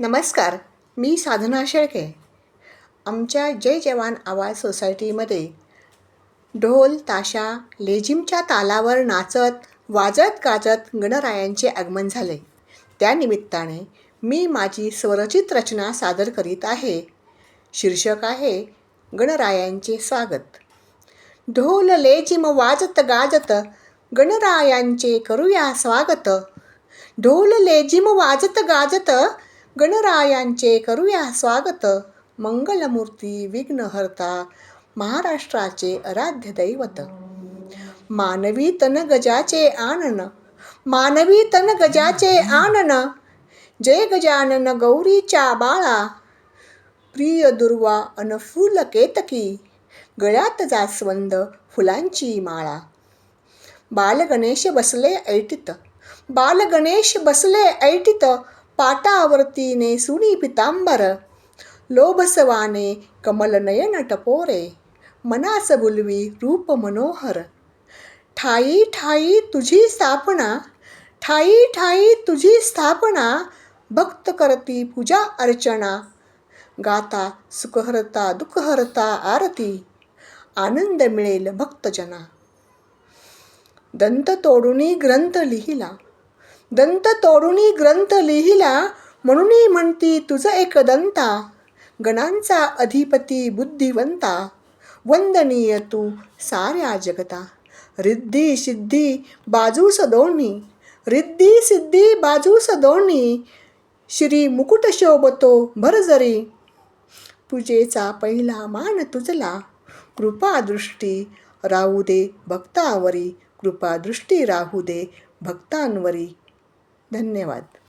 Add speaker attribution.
Speaker 1: नमस्कार मी साधना शेळके. आमच्या जय जवान आवाज सोसायटीमध्ये ढोल ताशा लेझिमच्या तालावर नाचत वाजत गाजत गणरायांचे आगमन झाले. त्यानिमित्ताने मी माझी स्वरचित रचना सादर करीत आहे. शीर्षक आहे गणरायांचे स्वागत. ढोल लेझिम वाजत गाजत गणरायांचे करूया स्वागत. ढोल लेझिम वाजत गाजत गणरायांचे करूया स्वागत. मंगलमूर्ती विघ्नहर्ता महाराष्ट्राचे आराध्य दैवत. मानवी तन गजाचे आनन मानवी तन गजाचे आनन जय गजानन गौरीच्या बाळा प्रिय दुर्वा अन फुल केतकी गळ्यात जास्वंद फुलांची माळा. बालगणेश बसले ऐटीत बालगणेश बसले ऐटीत पाटावरती सुनी पितांबर लोभसवाने कमलनयन टपोरे मनास बुलवी रूप मनोहर ठाई ठाई तुझी स्थापना ठाई ठाई तुझी स्थापना भक्त करती पूजा अर्चना गाता सुखहरता दुःखहरता आरती आनंद मिळेल भक्तजना दंत तोडूनी ग्रंथ लिहिला दंत तोडुनी ग्रंथ लिहिला म्हणूनही म्हणती तुझ एक दंता गणांचा अधिपती बुद्धिवंता वंदनीय तू साऱ्या जगता. रिद्धी सिद्धी बाजूस सदोणी रिद्धी सिद्धी बाजूस सदोणी श्री मुकुट शोभतो भरजरी पूजेचा पहिला मान तुझला कृपादृष्टी राहू दे भक्तावरी कृपादृष्टी राहू दे भक्तांवरी. धन्यवाद.